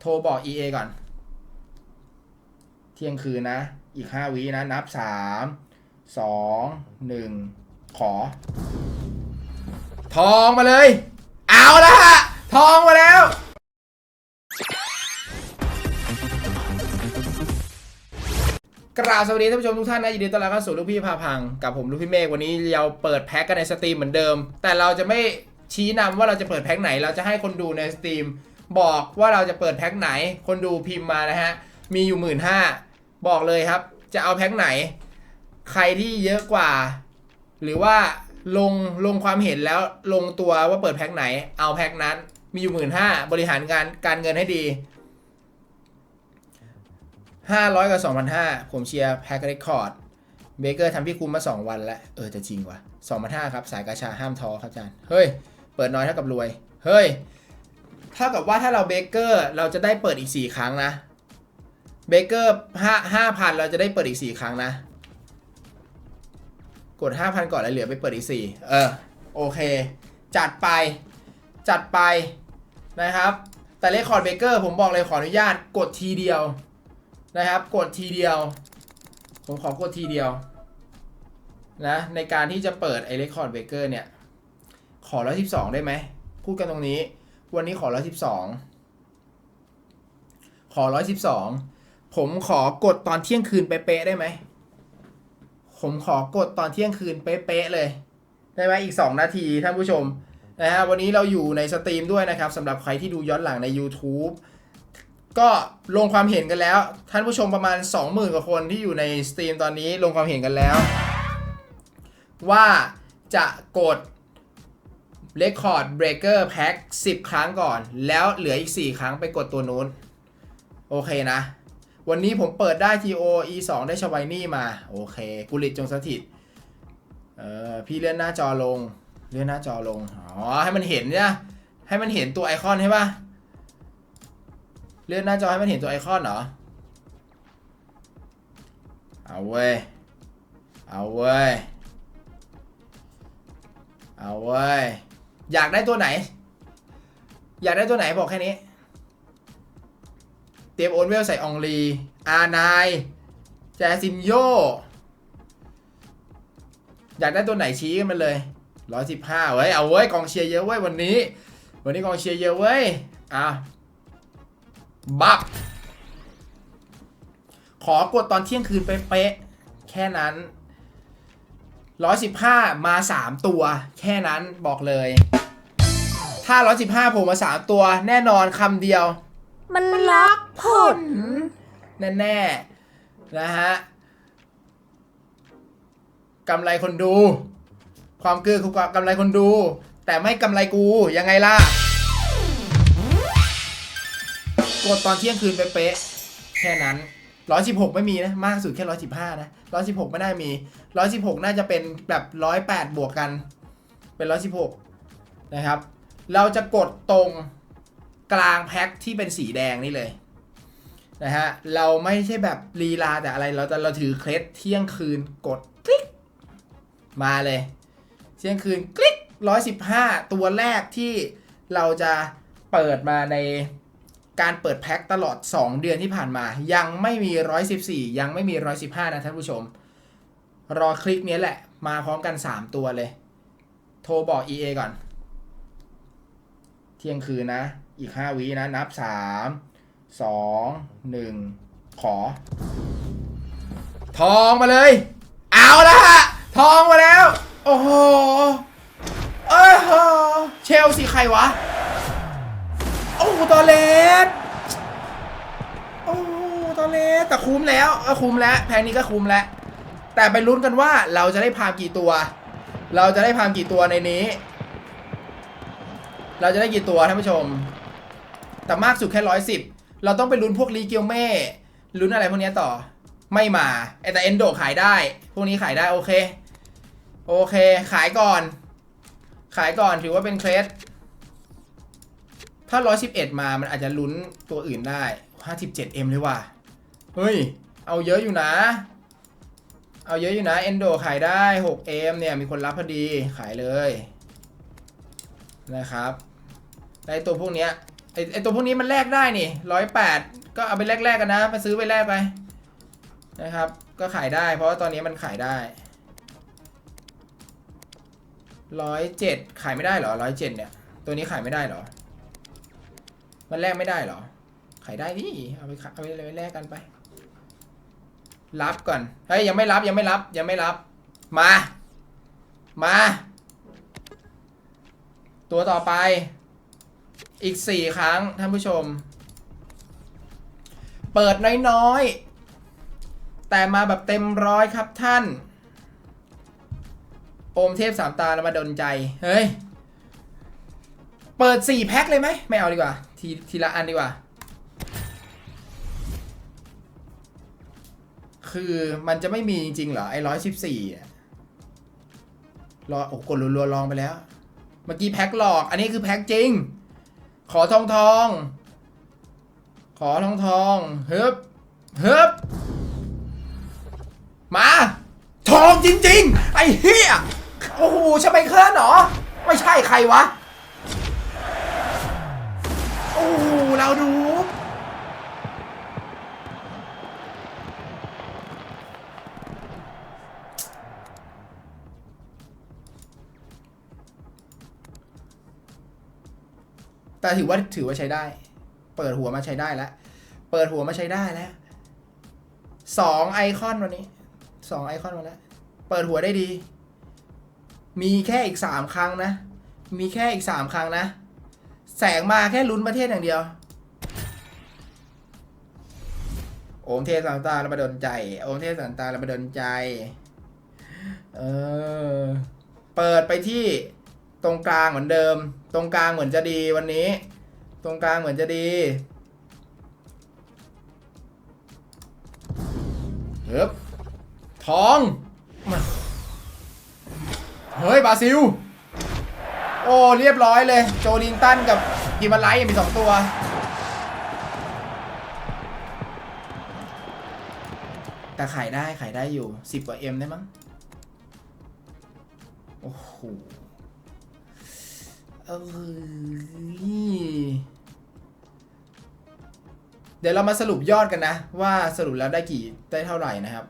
โทรบอก EA ก่อน เที่ยงคืนนะ อีกห้าวินะ นับสามสองหนึ่งขอ ทองมาเลย เอาละฮะ ทองมาแล้วกราบสวัสดีท่านผู้ชมทุกท่านนะยินดีต้อนรับเข้าสู่ลูกพี่พาพัง กับผมลูกพี่เมฆวันนี้เราเปิดแพ็กกันในสตรีมเหมือนเดิม แต่เราจะไม่ชี้นำว่าเราจะเปิดแพ็กไหน เราจะให้คนดูในสตรีม บอกว่าเราจะเปิดแพ็กไหน คนดูพิมพ์มานะฮะ มีอยู่หมื่นห้าบอกเลยครับ จะเอาแพ็กไหน ใครที่เยอะกว่า หรือว่าลงลงความเห็นแล้วลงตัวว่าเปิดแพ็กไหน เอาแพ็กนั้น มีอยู่หมื่นห้าบริหารการการเงินให้ดีห้าร้อยกับสองพันห้าผมเชียร์แพ็กเรคคอร์ดเบเกอร์ทำพี่คุมมาสองวันแล้วเออจะจริงว่ะสองพันห้าครับ สายกาชาห้ามท้อครับอาจารย์ เฮ้ย เปิดน้อยเท่ากับรวย เฮ้ย เท่ากับว่าถ้าเราเบเกอร์เราจะได้เปิดอีกสี่ครั้งนะเบเกอร์ห้าห้าพันเราจะได้เปิดอีกสี่ครั้งนะ กดห้าพันก่อนแล้วเหลือไปเปิดอีกสี่เออ โอเค จัดไป จัดไปนะครับ แต่เลคคอร์ดเบเกอร์ผมบอกเลยขออนุญาตกดทีเดียวนะครับ กดทีเดียว ผมขอกดทีเดียวนะในการที่จะเปิดไอเรคคอร์ดเบเกอร์เนี่ย ขอร้อยสิบสองได้ไหม พูดกันตรงนี้ วันนี้ขอร้อยสิบสองขอร้อยสิบสองผมขอกดตอนเที่ยงคืนเป๊ะๆได้ไหม ผมขอกดตอนเที่ยงคืนเป๊ะๆเลย ได้ไหมอีก 2 นาทีท่านผู้ชมนะฮะวันนี้เราอยู่ในสตรีมด้วยนะครับสำหรับใครที่ดูย้อนหลังใน YouTube ก็ลงความเห็นกันแล้ว ท่านผู้ชมประมาณ 20,000กว่าคนที่อยู่ในสตรีมตอนนี้ลงความเห็นกันแล้ว ว่าจะกด Record Breaker Pack 10 ครั้งก่อน แล้วเหลืออีก 4 ครั้งไปกดตัวนู้น โอเคนะ วันนี้ผมเปิดได้ TO E2 ได้ชวายนี่มา โอเคกุลิตจงสถิต เออพี่เลื่อนหน้าจอลง เลื่อนหน้าจอลง อ๋อ ให้มันเห็นเนี่ยให้มันเห็นตัวไอคอนใช่ปะเลื่อนหน้าจอให้มันเห็นตัวไอคอนเหรอ เอาเว้ย เอาเว้ย เอาเว้ย อยากได้ตัวไหน อยากได้ตัวไหนบอกแค่นี้ เตรียมโอนเวลใส่อองลี อานาย แจซินโย อยากได้ตัวไหนชี้กันมาเลยร้อยสิบห้าเว้ย เอาเว้ยกองเชียร์เยอะเว้ยวันนี้ วันนี้กองเชียร์เยอะเว้ย อะ บับ ขอกดตอนเที่ยงคืนเป๊ะๆแค่นั้น 115 มา 3 ตัว แค่นั้นบอกเลย ถ้า 115ผมมา 3 ตัว แน่นอนคำเดียว มันล็อกผล แน่ ๆ นะฮะกำไรคนดู ความเกือคือกำไรคนดู แต่ไม่กำไรกูยังไงล่ะกดตอนเที่ยงคืนเป๊ะๆแค่นั้น 116ไม่มีนะ มากสุดแค่115นะ116ไม่น่ามี116น่าจะเป็นแบบ108บวกกัน เป็น116นะครับ เราจะกดตรงกลางแพ็คที่เป็นสีแดงนี่เลยนะฮะ เราไม่ใช่แบบลีลาแต่อะไร เราจะเราถือเคล็ดเที่ยงคืนกดคลิก มาเลย เที่ยงคืนคลิก115ตัวแรกที่เราจะเปิดมาใน การเปิดแพ็คตลอด 2 เดือนที่ผ่านมา ยังไม่มี 114 ยังไม่มี 115 นะท่านผู้ชม รอคลิกนี้แหละ มาพร้อมกัน 3 ตัวเลย โทรบอก EA ก่อน เที่ยงคืนนะ อีก 5วินะ นับ 3 2 1 ขอ ทองมาเลย เอาละฮะ ทองมาแล้ว โอ้โหเอ้ยโหเชลซีใครวะ โอ้โหตอเล ลแต่คุ้มแล้วก็คุ้มแล้วแพงนี้ก็คุ้มแล้ว แต่ไปลุ้นกันว่าเราจะได้พามกี่ตัว เราจะได้พามกี่ตัวในนี้ เราจะได้กี่ตัวท่านผู้ชม แต่มากสุดแค่ร้อยสิบเราต้องไปลุ้นพวกรีเกียวเม่ลุ้นอะไรพวกนี้ต่อ ไม่มาไอ้แต่เอนโดขายได้ พวกนี้ขายได้โอเค โอเค ขายก่อน ขายก่อนถือว่าเป็นเครสถ้า 111 มา มันอาจจะลุ้นตัวอื่นได้ 57M เลยว่ะ เฮ้ย เอาเยอะอยู่นะ เอาเยอะอยู่นะเอนโดขายได้ 6M เนี่ย มีคนรับพอดีขายเลยนะครับได้ตัวพวกเนี้ยไอไอตัวพวกนี้มันแลกได้นี่ร้อยแปดก็เอาไปแลกๆกันนะ ไปซื้อไปแลกไปนะครับ ก็ขายได้ เพราะว่าตอนนี้มันขายได้ร้อยเจ็ดขายไม่ได้เหรอร้อยเจ็ดเนี่ย ตัวนี้ขายไม่ได้เหรอ มันแลกไม่ได้เหรอ ขายได้ดิเอาไปขายเอาไปแลกกันไป รับก่อน เฮ้ยยังไม่รับยังไม่รับยังไม่รับ มา มา ตัวต่อไป อีกสี่ครั้งท่านผู้ชม เปิดน้อยๆ แต่มาแบบเต็มร้อยครับท่าน โอมเทพสามตาแล้วมาดนใจ เฮ้ย เปิดสี่แพ็คเลยไหม ไม่เอาดีกว่า ทีทีละอันดีกว่า คือมันจะไม่มีจริงๆเหรอไอ้ร้อยสิบสี่รอโอ้กดรัวๆลองไปแล้ว เมื่อกี้แพ็คหลอก อันนี้คือแพ็คจริง ขอทองทอง ขอทองทองเฮึบเฮึบมา ทองจริง ๆ ไอ้เฮียโอ้โหชไมเคิลเหรอ ไม่ใช่ใครวะ โอ้โหเราดู แต่ถือว่าถือว่าใช้ได้ เปิดหัวมาใช้ได้แล้ว เปิดหัวมาใช้ได้แล้วสองไอคอนวันนี้สองไอคอนมาแล้ว เปิดหัวได้ดี มีแค่อีกสามครั้งนะ มีแค่อีกสามครั้งนะ แสงมาแค่ลุ้นประเทศอย่างเดียว โอมเทพสามตาแล้วมาดนใจ โอมเทพสามตาแล้วมาดนใจ เออ เปิดไปที่ตรงกลางเหมือนเดิม ตรงกลางเหมือนจะดีวันนี้ ตรงกลางเหมือนจะดีเฮ้ยทอง เฮ้ยบราซิล โอ้ เรียบร้อยเลย โจลิงตันกับกิมาไลท์มีสองตัว แต่ขายได้ขายได้อยู่สิบกว่าเอ็มได้มั้ง โอ้โห เอยเดี๋ยวเรามาสรุปยอดกันนะ ว่าสรุปแล้วได้กี่ได้เท่าไหร่นะครับ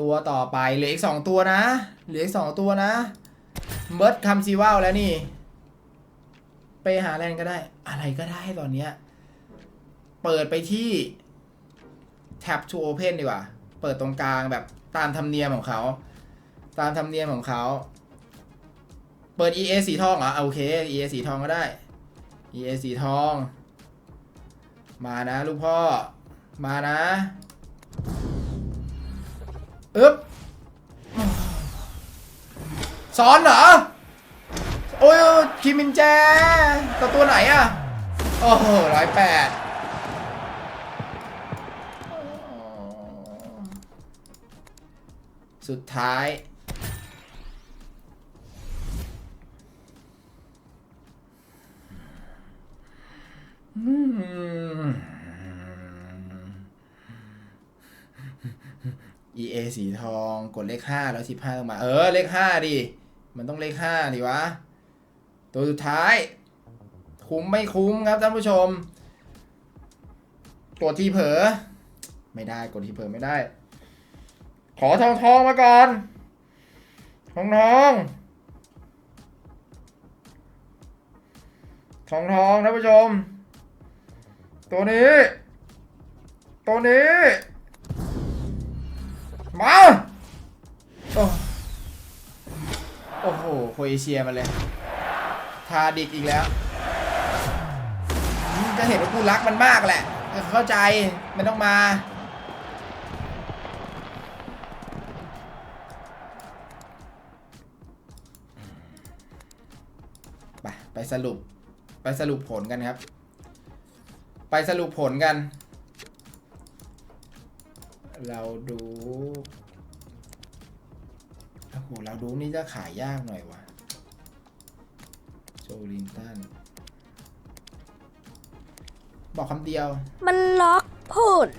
ตัวต่อไปเหลืออีกสองตัวนะ เหลืออีกสองตัวนะเบิร์ดคำซีว่าวแล้วนี่ ไปหาแลนก็ได้ อะไรก็ได้ตอนเนี้ยเปิดไปที่ tab to open ดีกว่า เปิดตรงกลางแบบตามธรรมเนียมของเขา ตามธรรมเนียมของเขา เปิด EA สีทองเหรออะโอเค EA สีทองก็ได้ EA สีทอง มานะลูกพ่อ มานะอึ๊บสอนเหรอ โอ้ยคิมมินแจตัวตัวไหนอะ โอ้โหร้อยแปดสุดท้าย EA สีทองกดเลขห้าแล้วสิบห้าลงมา เออ เลขห้าดิ มันต้องเลขห้าดิวะ ตัวสุดท้าย คุ้มไม่คุ้มครับท่านผู้ชม กดทีเผลอไม่ได้กดทีเผลอไม่ได้ ขอทองทองมาก่อนทองทองทองทองท่านผู้ชม ตัวนี้ ตัวนี้ มาโอ้โอ้โหโคเอเชียมาเลย ทาดิกอีกแล้ว จะเห็นว่ากูรักมันมากแหละ เข้าใจไม่ต้องมา ไป ไปสรุป ไปสรุปผลกันครับ ไปสรุปผลกัน เราดูโอ้โหเราดูนี่จะขายยากหน่อยวะโจลิงตันบอกคำเดียว มันล็อกผล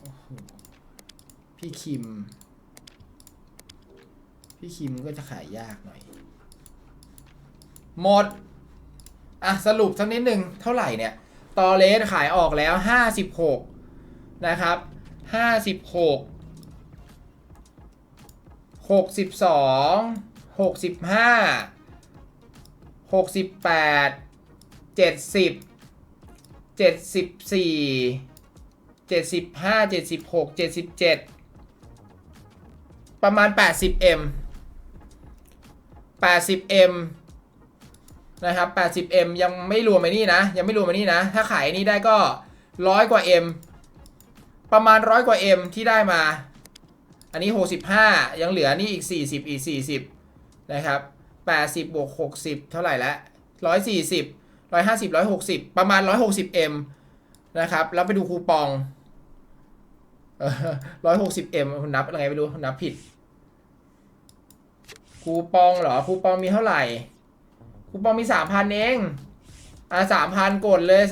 โอ้โหพี่คิม พี่คิมก็จะขายยากหน่อย หมด อะสรุปสักนิดหนึ่งเท่าไหร่เนี่ย ตอเลสขายออกแล้ว 56 นะครับ 56 62 65 68 70 74 75 76 77 ประมาณ 80m 80m นะครับ 80m ยังไม่รวมไอ้นี่นะ ยังไม่รวมไอ้นี่นะ ถ้าขายนี่ได้ก็ร้อยกว่า m ประมาณร้อยกว่า m ที่ได้มา อันนี้ 65 ยังเหลือนี่อีก 40 อีก 40 นะครับ 80บวก60 เท่าไหร่ละ140 150 160 ประมาณ 160m นะครับ แล้วไปดูคูปองเออ 160m คุณนับยังไงไม่รู้ นับผิด คูปองเหรอ คูปองมีเท่าไหร่ คูปองมี3,000เอง อะ3,000กดเลย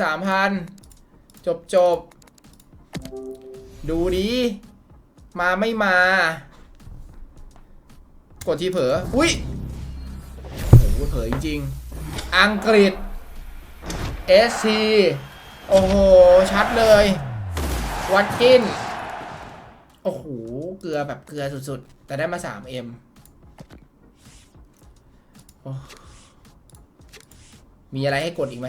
3,000จบจบ ดูดี มาไม่มา กดทีเผลอ อุ้ยโอ้โหเผลอจริงๆ อังกฤษ SC โอ้โห ชัดเลย วัดกิน โอ้โห เกลือแบบเกลือสุดๆ แต่ได้มา 3M โอ้ มีอะไรให้กดอีกไหม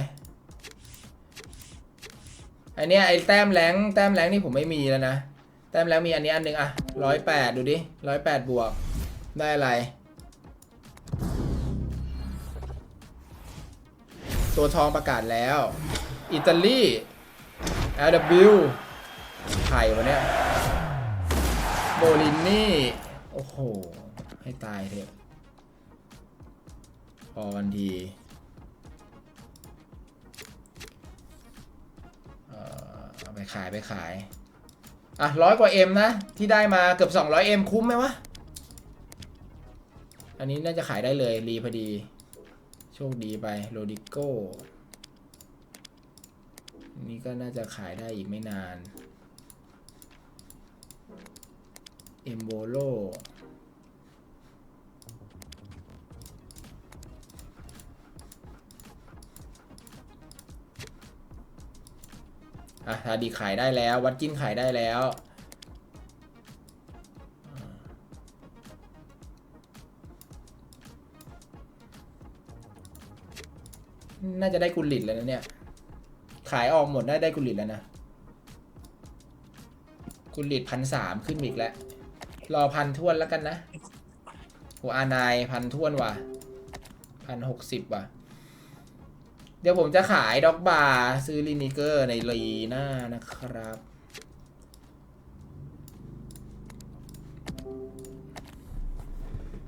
อันเนี้ยไอ้แต้มแรงแต้มแรงนี่ผมไม่มีแล้วนะ แต้มแรงมีอันนี้อันหนึ่งอะร้อยแปดดูดิร้อยแปดบวก ได้อะไร ตัวทองประกาศแล้ว อิตาลี LW ไข่วะเนี่ยโบลินนี่ โอ้โห ให้ตายเถอะพอกันที เอาไปขายไปขาย อะร้อยกว่า M นะ ที่ได้มาเกือบ200 M คุ้มไหมวะ อันนี้น่าจะขายได้เลย รีพอดี โชคดีไปโรดิโก้นี่ก็น่าจะขายได้อีกไม่นานเอมโบโล อะทาดีขายได้แล้ว วัดจิ้นขายได้แล้ว น่าจะได้กุลิตแล้วนะเนี่ย ขายออกหมดได้ได้กุลิตแล้วนะ กุลิตพันสามขึ้นอีกแล้ว รอพันทวนแล้วกันนะโหอานายพันทวนว่ะพันหกสิบว่ะ เดี๋ยวผมจะขายด็อกบาร์ซื้อลินิเกอร์ในลีหน้านะครับ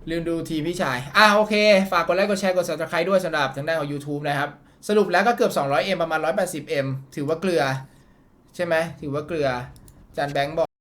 ลืมดูทีพี่ชาย อะโอเค ฝากกดไลค์กดแชร์กด subscribe ด้วยสำหรับทางด้านของ YouTube นะครับ สรุปแล้วก็เกือบ 200M ประมาณ 180M ถือว่าเกลือ ใช่ไหม ถือว่าเกลือ จานแบงค์บอก